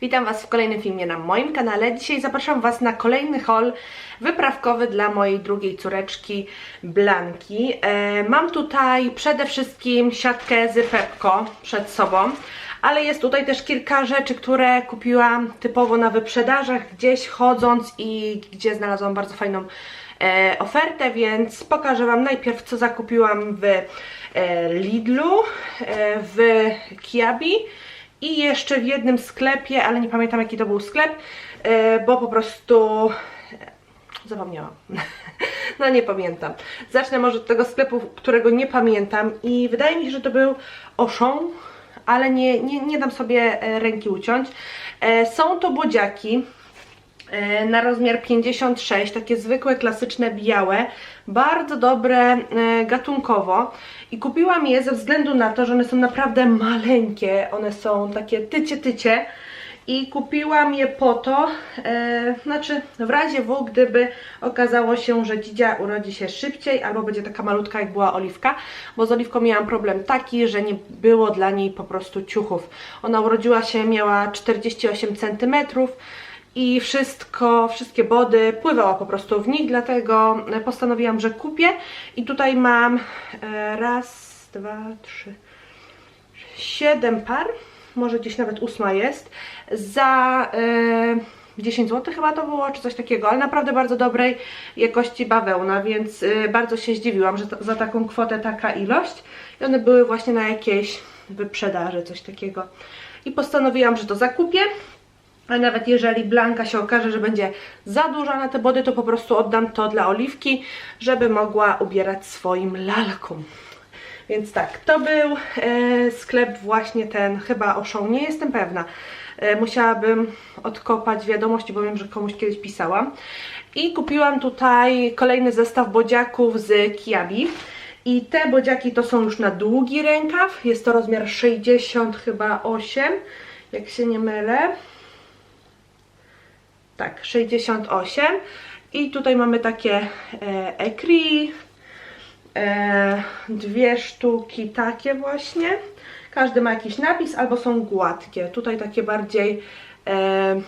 Witam Was w kolejnym filmie na moim kanale. Dzisiaj zapraszam Was na kolejny haul wyprawkowy dla mojej drugiej córeczki Blanki. E, mam tutaj przede wszystkim siatkę z Pepko przed sobą, ale jest tutaj też kilka rzeczy, które kupiłam typowo na wyprzedażach, gdzieś chodząc i gdzie znalazłam bardzo fajną e, ofertę, więc pokażę Wam najpierw co zakupiłam w e, Lidlu, e, w Kiabi i jeszcze w jednym sklepie, ale nie pamiętam jaki to był sklep, e, bo po prostu zapomniałam. No nie pamiętam. Zacznę może od tego sklepu, którego nie pamiętam i wydaje mi się, że to był Auchan, ale nie, nie, nie dam sobie ręki uciąć. Są to bodziaki na rozmiar 56, takie zwykłe, klasyczne, białe, bardzo dobre e, gatunkowo. I kupiłam je ze względu na to, że one są naprawdę maleńkie, one są takie tycie tycie. I kupiłam je po to, e, znaczy w razie W, gdyby okazało się, że dzidzia urodzi się szybciej albo będzie taka malutka jak była Oliwka, bo z Oliwką miałam problem taki, że nie było dla niej po prostu ciuchów. Ona urodziła się, miała 48 cm, i wszystko, wszystkie body pływała po prostu w nich, dlatego postanowiłam, że kupię. I tutaj mam e, raz, dwa, trzy, siedem par, może gdzieś nawet ósma jest, za e, 10 zł chyba to było, czy coś takiego, ale naprawdę bardzo dobrej jakości bawełna, więc e, bardzo się zdziwiłam, że to, za taką kwotę taka ilość. I one były właśnie na jakiejś wyprzedaży, coś takiego. I postanowiłam, że to zakupię. A nawet jeżeli Blanka się okaże, że będzie za duża na te body, to po prostu oddam to dla Oliwki, żeby mogła ubierać swoim lalkom. Więc tak, to był e, sklep właśnie ten, chyba Auchan, nie jestem pewna. E, musiałabym odkopać wiadomości, bo wiem, że komuś kiedyś pisałam. I kupiłam tutaj kolejny zestaw bodziaków z Kiabi. I te bodziaki to są już na długi rękaw, jest to rozmiar 60 chyba 8, jak się nie mylę tak, 68 i tutaj mamy takie e, ekri, e, dwie sztuki takie właśnie, każdy ma jakiś napis albo są gładkie, tutaj takie bardziej e,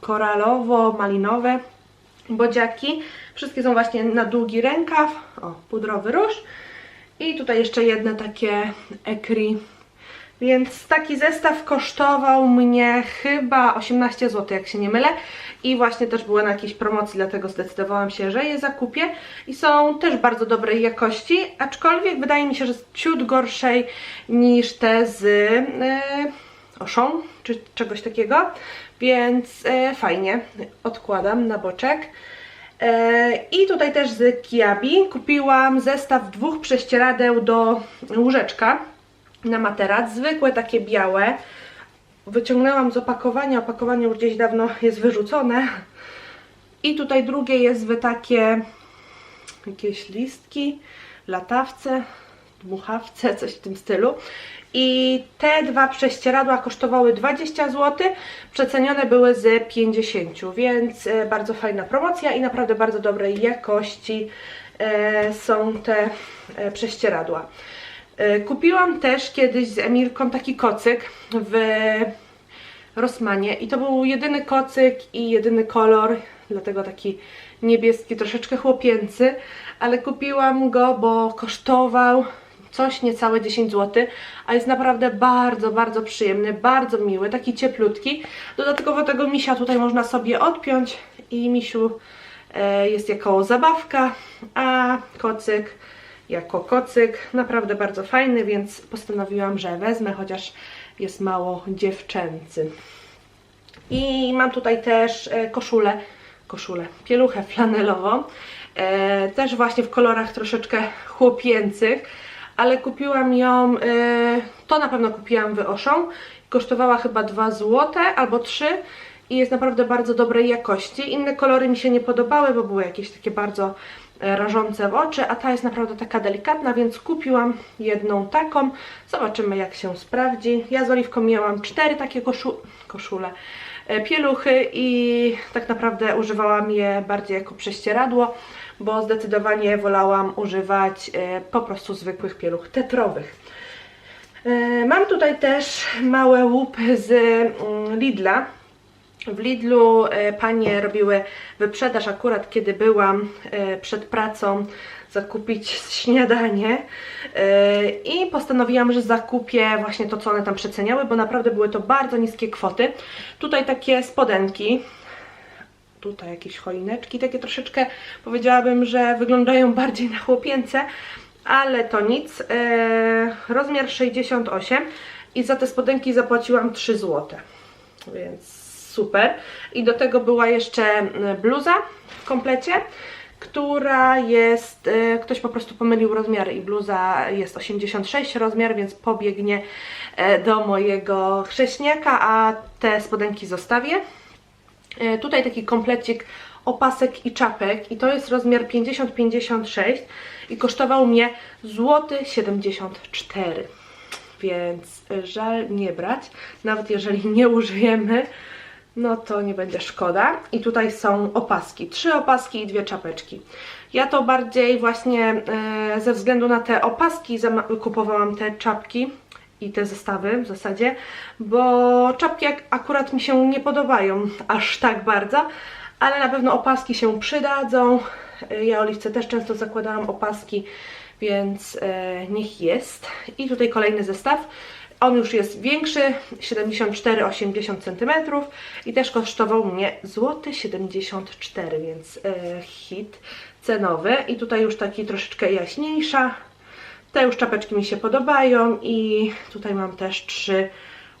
koralowo-malinowe bodziaki, wszystkie są właśnie na długi rękaw, o, pudrowy róż. I tutaj jeszcze jedne takie ekri więc taki zestaw kosztował mnie chyba 18 zł, jak się nie mylę. I właśnie też były na jakiejś promocji, dlatego zdecydowałam się, że je zakupię. I są też bardzo dobrej jakości, aczkolwiek wydaje mi się, że ciut gorszej niż te z yy, Auchan, czy czegoś takiego. Więc yy, fajnie, odkładam na boczek. E, I tutaj też z Kiabi kupiłam zestaw dwóch prześcieradeł do łóżeczka na materac, zwykłe takie białe. Wyciągnęłam z opakowania, opakowanie już gdzieś dawno jest wyrzucone. I tutaj drugie jest w takie jakieś listki, latawce, dmuchawce, coś w tym stylu. I te dwa prześcieradła kosztowały 20 zł, przecenione były z 50, więc e, bardzo fajna promocja i naprawdę bardzo dobrej jakości e, są te e, prześcieradła. E, kupiłam też kiedyś z Emilką taki kocyk w Rossmanie i to był jedyny kocyk i jedyny kolor, dlatego taki niebieski, troszeczkę chłopięcy, ale kupiłam go, bo kosztował coś niecałe 10 zł, a jest naprawdę bardzo, bardzo przyjemny, bardzo miły, taki cieplutki. Dodatkowo tego misia tutaj można sobie odpiąć i misiu e, jest jako zabawka, a kocyk jako kocyk. Naprawdę bardzo fajny, więc postanowiłam, że wezmę, chociaż jest mało dziewczęcy. I mam tutaj też e, koszulę, koszulę, pieluchę flanelową. E, też właśnie w kolorach troszeczkę chłopięcych, ale kupiłam ją, e, to na pewno kupiłam w Auchan. Kosztowała chyba 2 zł albo 3 i jest naprawdę bardzo dobrej jakości. Inne kolory mi się nie podobały, bo były jakieś takie bardzo rażące w oczy, a ta jest naprawdę taka delikatna, więc kupiłam jedną taką. Zobaczymy jak się sprawdzi. Ja z Oliwką miałam cztery takie koszu koszule, e, pieluchy i tak naprawdę używałam je bardziej jako prześcieradło, bo zdecydowanie wolałam używać e, po prostu zwykłych pieluch tetrowych. E, Mam tutaj też małe łupy z mm, Lidla. W Lidlu e, panie robiły wyprzedaż akurat kiedy byłam e, przed pracą zakupić śniadanie e, i postanowiłam, że zakupię właśnie to, co one tam przeceniały, bo naprawdę były to bardzo niskie kwoty. Tutaj takie spodenki, tutaj jakieś choineczki, takie troszeczkę powiedziałabym, że wyglądają bardziej na chłopięce, ale to nic. Rozmiar 68 i za te spodenki zapłaciłam 3 zł, więc super. I do tego była jeszcze e, bluza w komplecie, która jest, e, ktoś po prostu pomylił rozmiary i bluza jest 86 rozmiar, więc pobiegnie e, do mojego chrześniaka, a te spodenki zostawię. Tutaj taki komplecik opasek i czapek i to jest rozmiar 50-56 i kosztował mnie złoty 74 więc żal nie brać, nawet jeżeli nie użyjemy no to nie będzie szkoda i tutaj są opaski, trzy opaski i dwie czapeczki ja to bardziej właśnie e, ze względu na te opaski kupowałam te czapki i te zestawy w zasadzie, bo czapki ak- akurat mi się nie podobają aż tak bardzo, ale na pewno opaski się przydadzą. E, Ja Oliwce też często zakładałam opaski, więc e, niech jest. I tutaj kolejny zestaw. On już jest większy, 74-80 cm i też kosztował mnie złoty 74, więc e, hit cenowy. I tutaj już taki troszeczkę jaśniejsza. Te już czapeczki mi się podobają i tutaj mam też trzy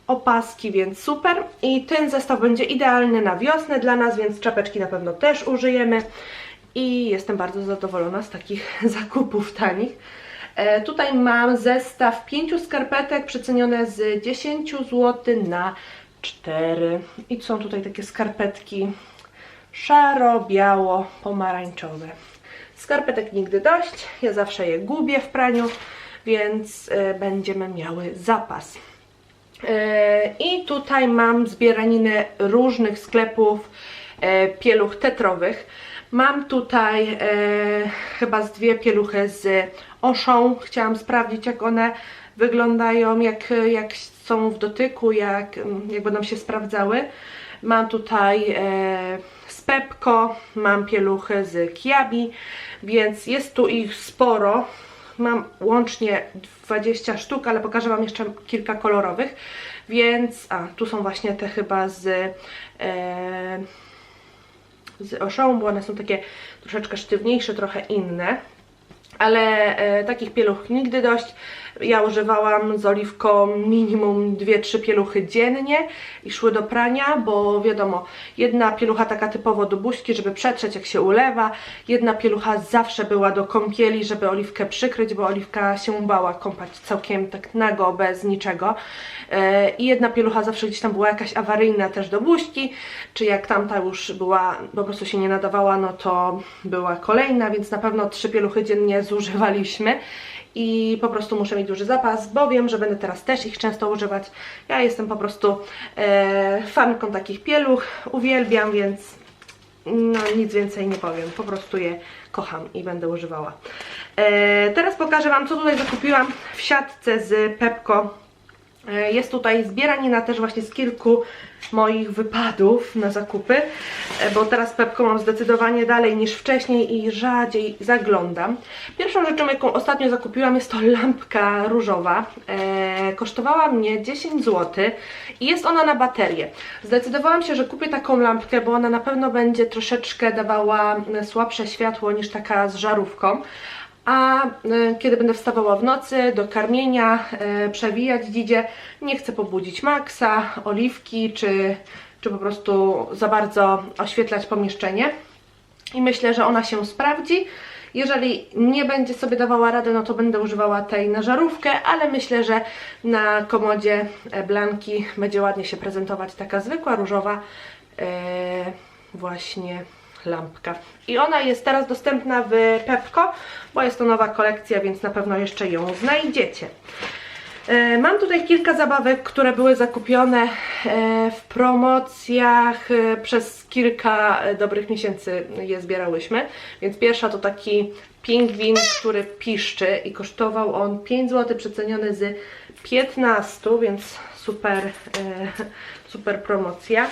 opaski, więc super. I ten zestaw będzie idealny na wiosnę dla nas, więc czapeczki na pewno też użyjemy. I jestem bardzo zadowolona z takich zakupów tanich. E, tutaj mam zestaw pięciu skarpetek przecenione z 10 zł na 4. I są tutaj takie skarpetki szaro, biało, pomarańczowe. Skarpetek nigdy dość, ja zawsze je gubię w praniu, więc e, będziemy miały zapas. E, I tutaj mam zbieraninę różnych sklepów pieluch tetrowych. Mam tutaj chyba z dwie pieluchy z oszą. Chciałam sprawdzić jak one wyglądają, jak, jak są w dotyku, jak, jak będą się sprawdzały. Mam tutaj e, z Pepko, mam pieluchy z Kiabi, więc jest tu ich sporo. Mam łącznie 20 sztuk, ale pokażę Wam jeszcze kilka kolorowych. Więc, a tu są właśnie te chyba z, e, z bo one są takie troszeczkę sztywniejsze, trochę inne. Ale e, takich pieluch nigdy dość. Ja używałam z oliwką minimum 2-3 pieluchy dziennie i szły do prania, bo wiadomo, jedna pielucha taka typowo do buźki, żeby przetrzeć jak się ulewa, jedna pielucha zawsze była do kąpieli, żeby oliwkę przykryć, bo oliwka się bała kąpać całkiem tak nago, bez niczego. E, I jedna pielucha zawsze gdzieś tam była jakaś awaryjna też do buźki, czy jak tamta już była, po prostu się nie nadawała, no to była kolejna, więc na pewno trzy pieluchy dziennie zużywaliśmy i po prostu muszę mieć duży zapas, bo wiem, że będę teraz też ich często używać. Ja jestem po prostu e, fanką takich pieluch, uwielbiam, więc no nic więcej nie powiem, po prostu je kocham i będę używała. E, teraz pokażę Wam, co tutaj zakupiłam w siatce z Pepko. E, Jest tutaj zbieranina też właśnie z kilku moich wypadów na zakupy, e, bo teraz Pepko mam zdecydowanie dalej niż wcześniej i rzadziej zaglądam. Pierwszą rzeczą, jaką ostatnio zakupiłam jest to lampka różowa. E, kosztowała mnie 10 zł i jest ona na baterię. Zdecydowałam się, że kupię taką lampkę, bo ona na pewno będzie troszeczkę dawała słabsze światło niż taka z żarówką a e, kiedy będę wstawała w nocy do karmienia, e, przewijać dzidzie, nie chcę pobudzić Maxa, Oliwki, czy, czy po prostu za bardzo oświetlać pomieszczenie. I myślę, że ona się sprawdzi. Jeżeli nie będzie sobie dawała rady, no to będę używała tej na żarówkę, ale myślę, że na komodzie e, Blanki będzie ładnie się prezentować taka zwykła różowa e, właśnie lampka. I ona jest teraz dostępna w Pepko, bo jest to nowa kolekcja, więc na pewno jeszcze ją znajdziecie. E, Mam tutaj kilka zabawek, które były zakupione e, w promocjach. e, Przez kilka dobrych miesięcy je zbierałyśmy. Więc pierwsza to taki pingwin, który piszczy i kosztował on 5 zł, przeceniony z 15, więc super, super promocja.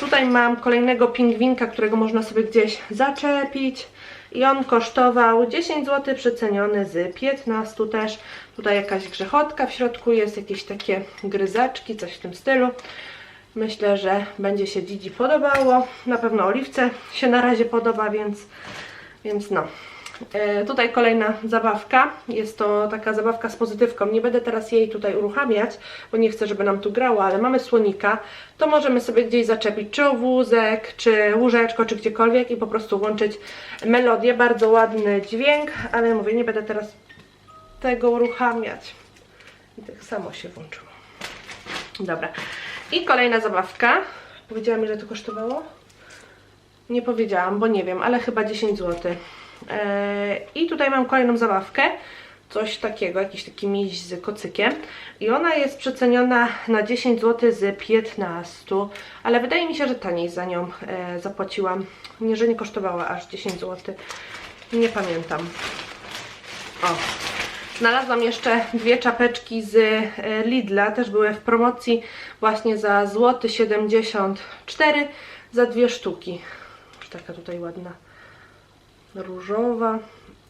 Tutaj mam kolejnego pingwinka, którego można sobie gdzieś zaczepić. I on kosztował 10 zł, przeceniony z 15 też. Tutaj jakaś grzechotka w środku jest, jakieś takie gryzaczki, coś w tym stylu. Myślę, że będzie się Dzidzi podobało. Na pewno Oliwce się na razie podoba, więc, więc no. E, tutaj kolejna zabawka. Jest to taka zabawka z pozytywką. Nie będę teraz jej tutaj uruchamiać, bo nie chcę, żeby nam tu grało, ale mamy słonika. To możemy sobie gdzieś zaczepić, czy wózek, czy łóżeczko, czy gdziekolwiek i po prostu łączyć melodię. Bardzo ładny dźwięk, ale mówię, nie będę teraz tego uruchamiać. I tak samo się włączyło. Dobra. I kolejna zabawka. Powiedziałam, ile to kosztowało? Nie powiedziałam, bo nie wiem, ale chyba 10 zł. Eee, I tutaj mam kolejną zabawkę. Coś takiego, jakiś taki miś z kocykiem. I ona jest przeceniona na 10 zł z 15. Ale wydaje mi się, że taniej za nią e, zapłaciłam. Nie, że nie kosztowała aż 10 zł. Nie pamiętam. O, Znalazłam jeszcze dwie czapeczki z e, Lidla, też były w promocji właśnie za złoty 74 za dwie sztuki. Taka tutaj ładna różowa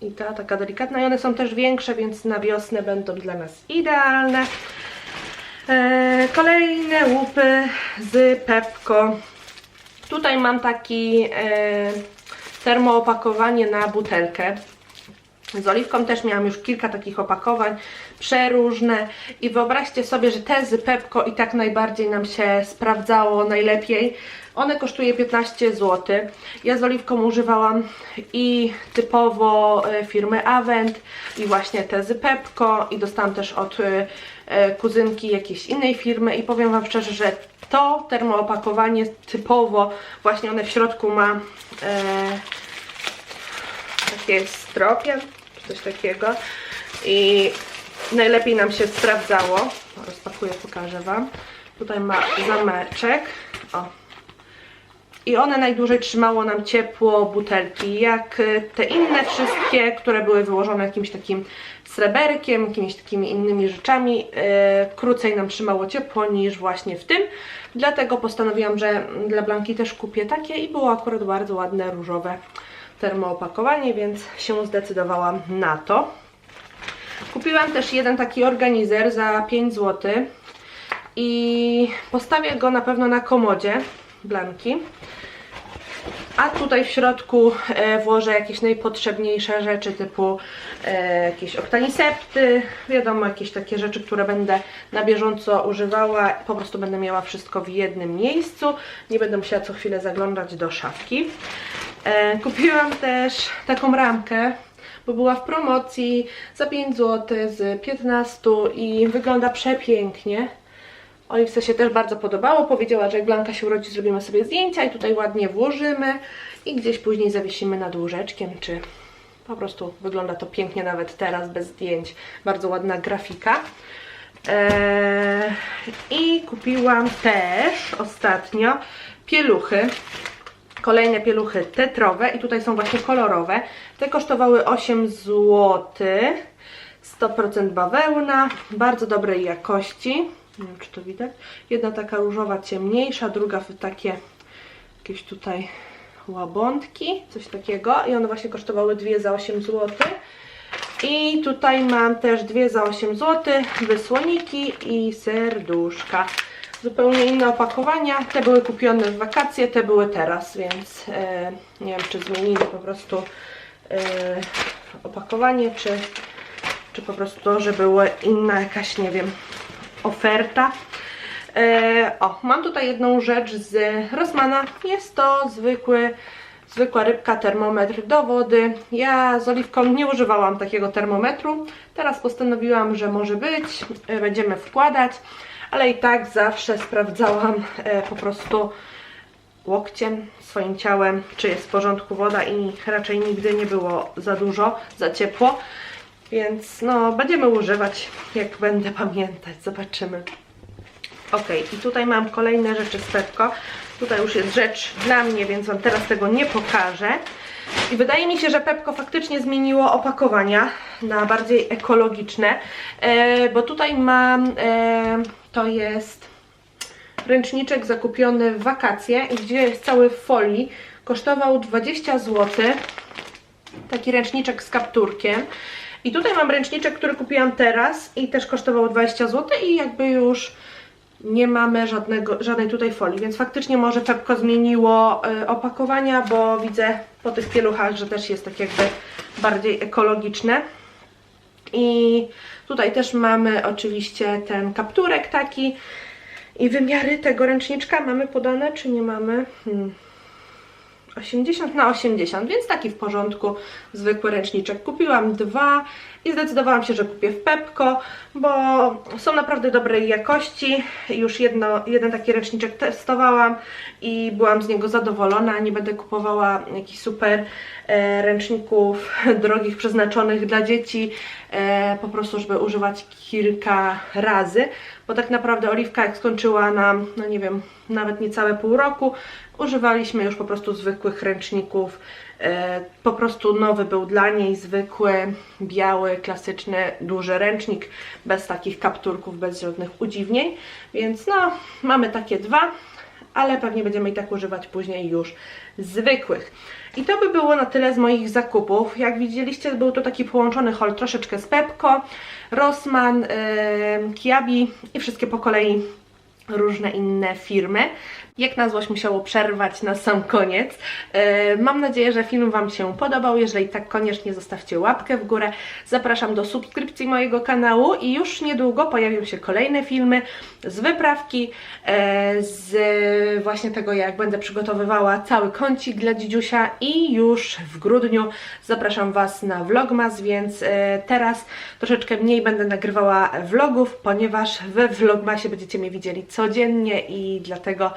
i ta taka delikatna i one są też większe, więc na wiosnę będą dla nas idealne. E, kolejne łupy z Pepko. Tutaj mam taki e, termoopakowanie na butelkę. Z oliwką też miałam już kilka takich opakowań, przeróżne i wyobraźcie sobie, że te z Pepko i tak najbardziej nam się sprawdzało najlepiej. One kosztuje 15 zł. Ja z oliwką używałam i typowo e, firmy Avent i właśnie te z Pepko i dostałam też od e, e, kuzynki jakiejś innej firmy i powiem Wam szczerze, że to termoopakowanie typowo właśnie one w środku ma e, takie stropian, czy coś takiego i najlepiej nam się sprawdzało. Rozpakuję, pokażę Wam. Tutaj ma zameczek. O. I one najdłużej trzymało nam ciepło butelki, jak y, te inne wszystkie, które były wyłożone jakimś takim sreberkiem, jakimiś takimi innymi rzeczami, yy, krócej nam trzymało ciepło niż właśnie w tym. Dlatego postanowiłam, że dla Blanki też kupię takie i było akurat bardzo ładne, różowe termoopakowanie, więc się zdecydowałam na to. Kupiłam też jeden taki organizer za 5 zł i postawię go na pewno na komodzie Blanki. A tutaj w środku e, włożę jakieś najpotrzebniejsze rzeczy typu e, jakieś oktanisepty, wiadomo, jakieś takie rzeczy, które będę na bieżąco używała. Po prostu będę miała wszystko w jednym miejscu. Nie będę musiała co chwilę zaglądać do szafki. E, kupiłam też taką ramkę, bo była w promocji za 5 zł z 15 i wygląda przepięknie. Oliwce się też bardzo podobało. Powiedziała, że jak Blanka się urodzi, zrobimy sobie zdjęcia i tutaj ładnie włożymy i gdzieś później zawiesimy nad łóżeczkiem, czy po prostu wygląda to pięknie nawet teraz bez zdjęć. Bardzo ładna grafika. Eee, I kupiłam też ostatnio pieluchy. Kolejne pieluchy tetrowe i tutaj są właśnie kolorowe. Te kosztowały 8 zł. 100% bawełna, bardzo dobrej jakości. Nie wiem, czy to widać. Jedna taka różowa, ciemniejsza, druga w takie jakieś tutaj łabądki, coś takiego. I one właśnie kosztowały dwie za 8 zł. I tutaj mam też dwie za 8 zł, wysłoniki i serduszka. Zupełnie inne opakowania. Te były kupione w wakacje, te były teraz, więc e, nie wiem, czy zmienili po prostu e, opakowanie, czy, czy po prostu to, że była inna jakaś, nie wiem, oferta. E, o, mam tutaj jedną rzecz z Rossmana. Jest to zwykły, zwykła rybka, termometr do wody. Ja z Oliwką nie używałam takiego termometru. Teraz postanowiłam, że może być. E, będziemy wkładać, ale i tak zawsze sprawdzałam e, po prostu łokciem, swoim ciałem, czy jest w porządku woda i raczej nigdy nie było za dużo, za ciepło. Więc no, będziemy używać, jak będę pamiętać, zobaczymy. Ok, i tutaj mam kolejne rzeczy z Pepko. Tutaj już jest rzecz dla mnie, więc Wam teraz tego nie pokażę. I wydaje mi się, że Pepko faktycznie zmieniło opakowania na bardziej ekologiczne, e, bo tutaj mam, e, to jest ręczniczek zakupiony w wakacje, gdzie jest cały w folii, kosztował 20 zł, taki ręczniczek z kapturkiem. I tutaj mam ręczniczek, który kupiłam teraz i też kosztował 20 zł i jakby już nie mamy żadnego, żadnej tutaj folii, więc faktycznie może Pepko zmieniło y, opakowania, bo widzę po tych pieluchach, że też jest tak jakby bardziej ekologiczne. I tutaj też mamy oczywiście ten kapturek taki i wymiary tego ręczniczka mamy podane, czy nie mamy? Hmm. 80 na 80, więc taki w porządku, zwykły ręczniczek. Kupiłam dwa i zdecydowałam się, że kupię w Pepko, bo są naprawdę dobrej jakości. Już jedno, jeden taki ręczniczek testowałam i byłam z niego zadowolona. Nie będę kupowała jakichś super e, ręczników drogich, przeznaczonych dla dzieci, e, po prostu, żeby używać kilka razy, bo tak naprawdę Oliwka jak skończyła nam, no nie wiem, nawet niecałe pół roku, używaliśmy już po prostu zwykłych ręczników. E, po prostu nowy był dla niej, zwykły, biały, klasyczny, duży ręcznik, bez takich kapturków, bez żadnych udziwnień. Więc no, mamy takie dwa, ale pewnie będziemy i tak używać później już zwykłych. I to by było na tyle z moich zakupów. Jak widzieliście, był to taki połączony haul troszeczkę z Pepko, Rossmann, yy, Kiabi i wszystkie po kolei różne inne firmy. Jak na złość musiało przerwać na sam koniec. E, mam nadzieję, że film Wam się podobał. Jeżeli tak, koniecznie zostawcie łapkę w górę. Zapraszam do subskrypcji mojego kanału i już niedługo pojawią się kolejne filmy z wyprawki, e, z właśnie tego, jak będę przygotowywała cały kącik dla dzidziusia i już w grudniu zapraszam Was na vlogmas, więc e, teraz troszeczkę mniej będę nagrywała vlogów, ponieważ we vlogmasie będziecie mnie widzieli codziennie i dlatego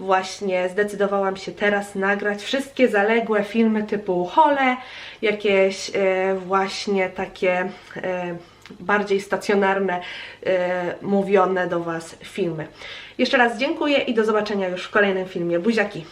właśnie zdecydowałam się teraz nagrać wszystkie zaległe filmy typu hole, jakieś e, właśnie takie e, bardziej stacjonarne, e, mówione do Was filmy. Jeszcze raz dziękuję i do zobaczenia już w kolejnym filmie. Buziaki!